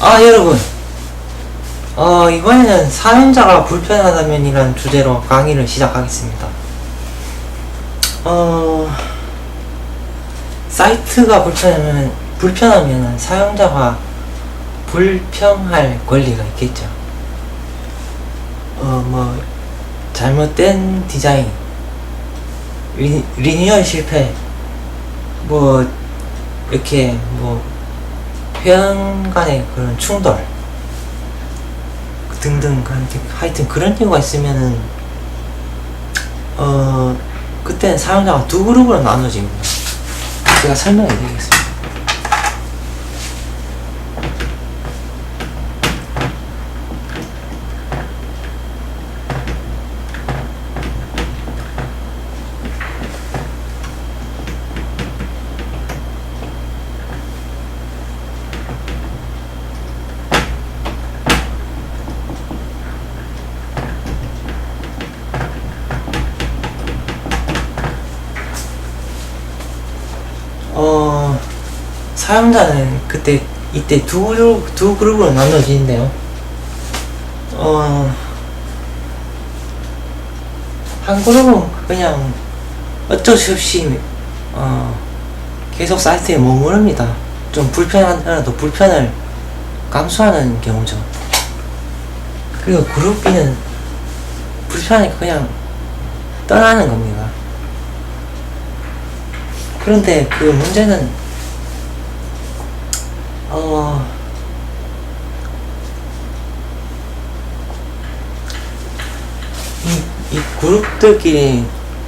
아 여러분. 어 이번에는 사용자가 불편하다면 이라는 주제로 강의를 시작하겠습니다. 어 사이트가 불편하면 불편하면 사용자가 불평할 권리가 있겠죠. 어 뭐 잘못된 디자인 리, 리뉴얼 실패 뭐 이렇게 뭐 회원 간의 그런 충돌 등등 하여튼- 그런 이유가 있으면은 어 그때는 사용자가 두 그룹으로 나눠집니다. 제가 설명해 드리겠습니다 어 사용자는 그때 이때 두 두 그룹으로 나눠지는데요. 어 한 그룹은 그냥 어쩔 수 없이 어 계속 사이트에 머무릅니다. 좀 불편하더라도 불편을 감수하는 경우죠. 그리고 그룹 B는 불편하니까 그냥 떠나는 겁니다. 그런데 그 문제는 어 이, 이 그룹들끼리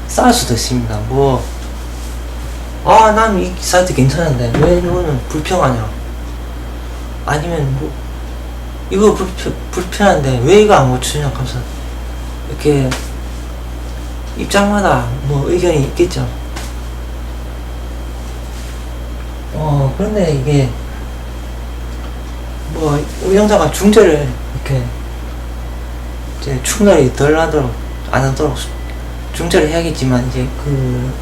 싸울 수도 있습니다. 뭐, 아, 난 이 사이트 괜찮은데, 왜 이거는 불평하냐? 아니면, 뭐, 이거 불편, 불편한데, 왜 이거 안 고치냐? 하면서, 이렇게, 입장마다 뭐 의견이 있겠죠. 어, 그런데 이게, 뭐, 운영자가 중재를 이렇게, 이제 충돌이 덜 나도록, 안 하도록 중재를 해야겠지만, 이제 그,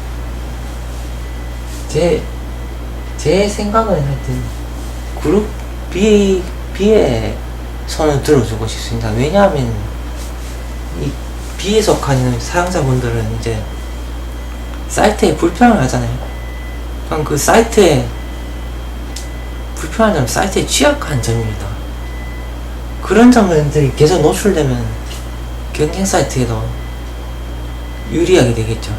제, 제 생각은 하여튼, 그룹 B, B에 손을 들어주고 싶습니다. 왜냐하면, 이 B에 속하는 사용자분들은 이제, 사이트에 불편을 하잖아요. 그럼 그 사이트에 불편한 점, 사이트에 취약한 점입니다. 그런 점들이 계속 노출되면 경쟁 사이트에도 유리하게 되겠죠.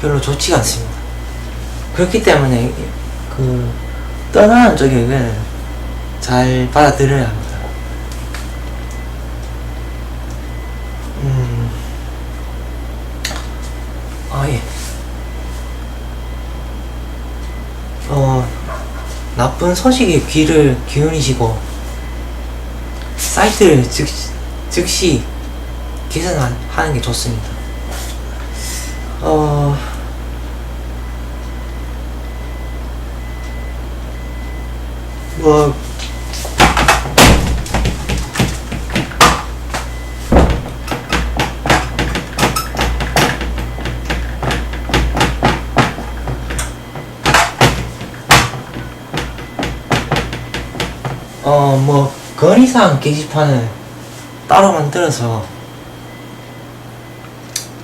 별로 좋지가 않습니다. 그렇기 때문에 그 떠나는 의견을 잘 받아들여야 합니다. 음, 아 예. 어, 나쁜 소식에 귀를 기울이시고 사이트를 즉, 즉시 개선하는 게 좋습니다. 어, 뭐, 어, 뭐, 건의사항 게시판을 따로 만들어서,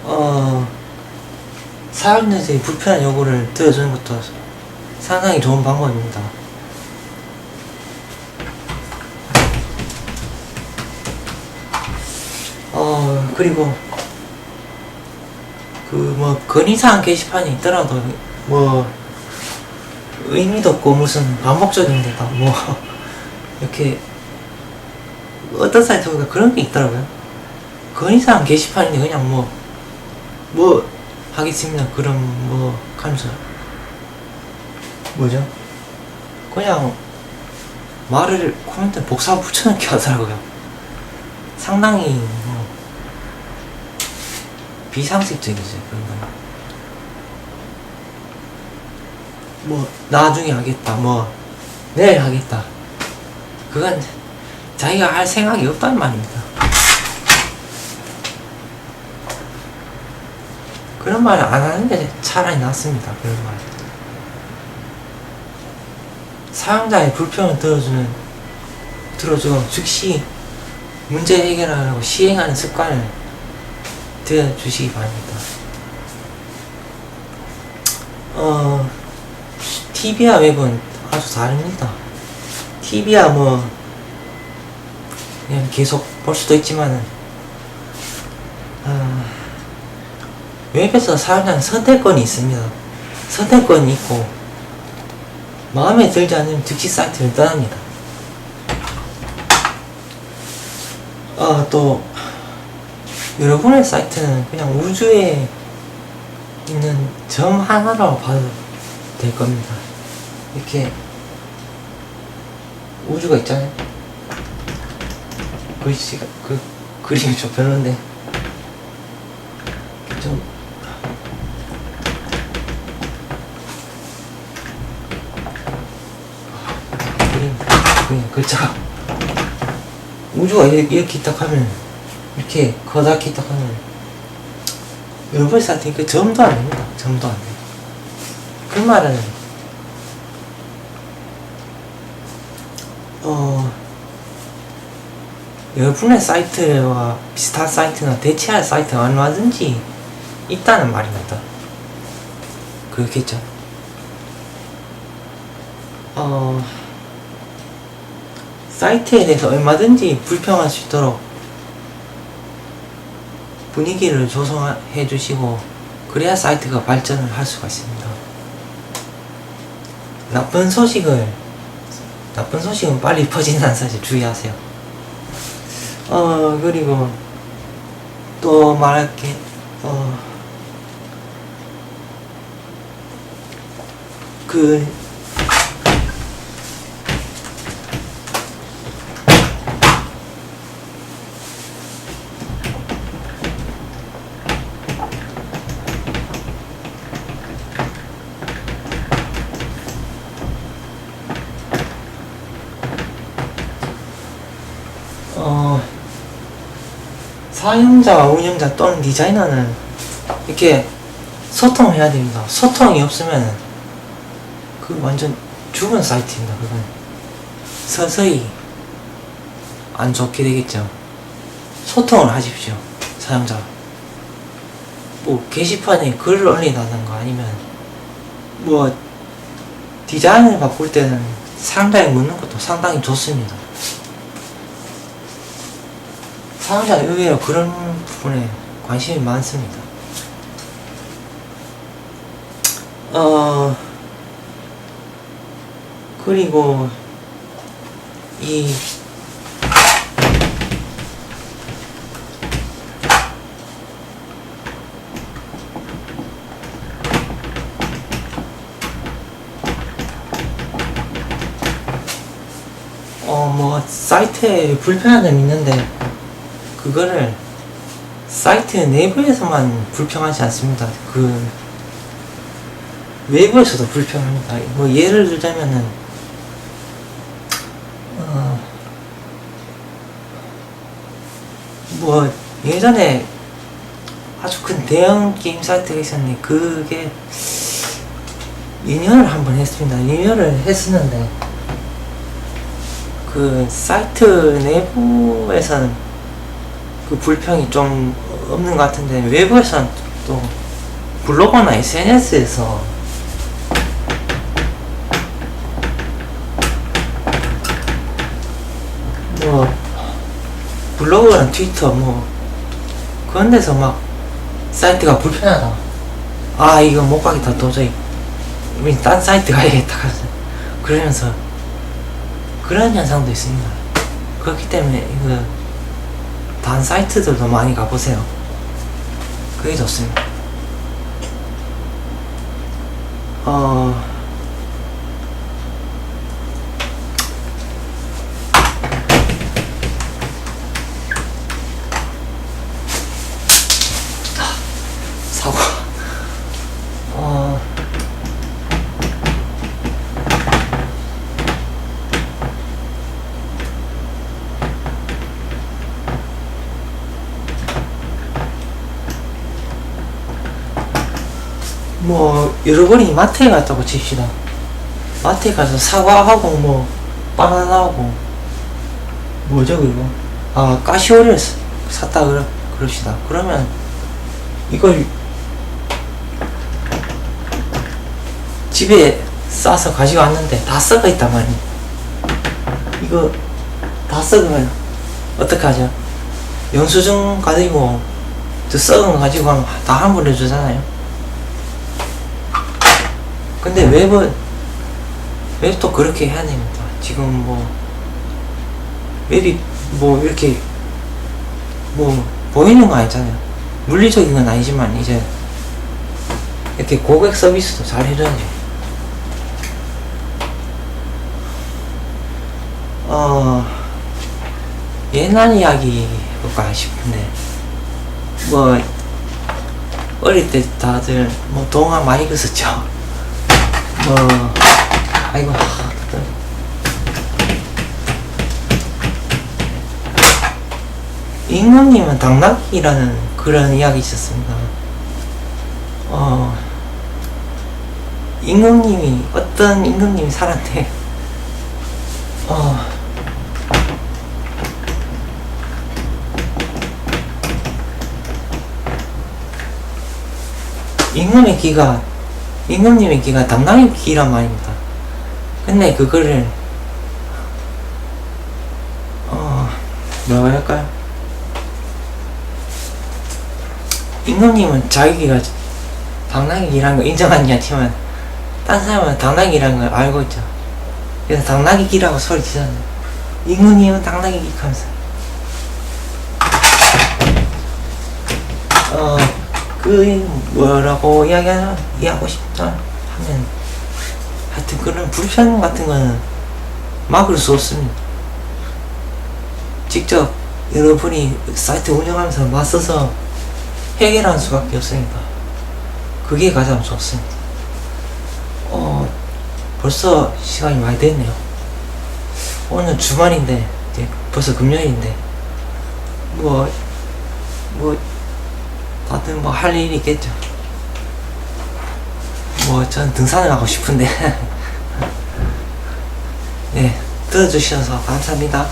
어, 사용자들이 불편한 요구를 들어주는 것도 상당히 좋은 방법입니다. 어, 그리고, 그, 뭐, 건의사항 게시판이 있더라도, 뭐, 의미도 없고, 무슨 반복적인 데다, 뭐, 이렇게 어떤 사이트 보니까 그런 게 있더라고요. 건의사항 게시판인데 그냥 뭐, 뭐 하겠습니다. 그럼 뭐 하면서 뭐죠? 그냥 말을 코멘트 복사 붙여넣기 하더라고요. 상당히 뭐 비상식적이죠 그런 거. 뭐 나중에 하겠다. 뭐 내일 하겠다. 그건 자기가 할 생각이 없단 말입니다. 그런 말을 안 하는 게 차라리 낫습니다. 그런 말. 사용자의 불평을 들어주는 들어줘 즉시 문제 해결하려고 시행하는 습관을 들여주시기 바랍니다. 어, TV와 웹은 아주 다릅니다. TV야 뭐, 그냥 계속 볼 수도 있지만은, 아, 웹에서 사용하는 선택권이 있습니다. 선택권이 있고, 마음에 들지 않으면 즉시 사이트를 떠납니다. 아, 또, 여러분의 사이트는 그냥 우주에 있는 점 하나라고 봐도 될 겁니다. 이렇게, 우주가 있잖아요. 글씨가, 그, 그림이 좀 별론데. 좀, 그림, 그냥 글자가. 우주가 이렇게, 이렇게 딱 하면, 이렇게 커다랗게 딱 하면, 여러분 사이트 그 점도 안 됩니다. 점도 안 돼요. 그 말은, 어, 여러분의 사이트와 비슷한 사이트나 대체할 사이트가 얼마든지 있다는 말입니다. 그렇겠죠. 어, 사이트에 대해서 얼마든지 불평할 수 있도록 분위기를 조성해 주시고 그래야 사이트가 발전을 할 수가 있습니다. 나쁜 소식을 나쁜 소식은 빨리 퍼진다는 사실 주의하세요. 어 그리고 또 말할 게 어. 그 어, 사용자와 운영자 또는 디자이너는 이렇게 소통해야 됩니다. 소통이 없으면 그 완전 죽은 사이트입니다. 그건 서서히 안 좋게 되겠죠. 소통을 하십시오. 사용자. 뭐 게시판에 글을 올린다든가 아니면 뭐 디자인을 바꿀 때는 상당히 묻는 것도 상당히 좋습니다. 사용자 의외로 그런 부분에 관심이 많습니다. 어, 그리고, 이, 어, 뭐, 사이트에 불편한 점이 있는데, 그거를 사이트 내부에서만 불평하지 않습니다. 그 외부에서도 불평합니다. 뭐 예를 들자면은 어, 뭐 예전에 아주 큰 대형 게임 사이트가 있었는데 그게 인연을 한번 했습니다. 인연을 했었는데 그 사이트 내부에서는 그 불평이 좀 없는 것 같은데 외부에서는 또 블로거나 SNS에서 뭐 블로그나 트위터 뭐 그런 데서 막 사이트가 불편하다. 아 이거 못 가겠다 도저히. 우린 딴 사이트 가야겠다 그러면서 그런 현상도 있습니다. 그렇기 때문에 이거 단 사이트들도 많이 가보세요. 그게 좋습니다. 어, 사과. 어, 뭐 여러분이 마트에 갔다고 칩시다. 마트에 가서 사과하고 뭐 바나나하고. 뭐죠 그리고 아 까시오를 사- 샀다 그러, 그럽시다. 그러면 이걸 집에 싸서 가지고 왔는데 다 썩어 있단 말이야 이거 다 썩으면 어떡하죠? 영수증 가지고 저 썩은 거 가지고 가면 다 환불해 주잖아요 근데 웹은 웹또 그렇게 해야 됩니다 지금 뭐 웹이 뭐 이렇게 뭐 보이는 거 아니잖아요. 물리적인 건 아니지만 이제 이렇게 고객 서비스도 잘 해줘야지. 어 옛날 이야기 해볼까 싶은데 뭐 어릴 때 다들 뭐 동화 많이 읽었었죠. 뭐 아이고 임금님은 당나귀라는 그런 이야기 있었습니다. 어, 임금님이, 어떤 임금님이 살았대. 어, 임금의 귀가, 임금님의 귀가 당나귀 귀란 말입니다. 근데 그거를, 어, 뭐라 할까요? 임금님은 자기가 당나귀라는 걸 인정하지 않지만 딴 사람은 당나귀라는 걸 알고 있죠. 그래서 당나귀기라고 소리 지잖아요. 임금님은 당나귀기 하면서 어, 그 뭐라고 이야기하나 이해하고 싶다 하면 하여튼 그런 불편 같은 거는 막을 수 없습니다. 직접 여러분이 사이트 운영하면서 맞서서 해결할 수밖에 없으니까 그게 가장 좋습니다. 어 벌써 시간이 많이 됐네요. 오늘 주말인데 벌써 금요일인데 뭐 뭐 다들 뭐할 일이 있겠죠. 뭐전 등산을 하고 싶은데 네 들어주셔서 감사합니다.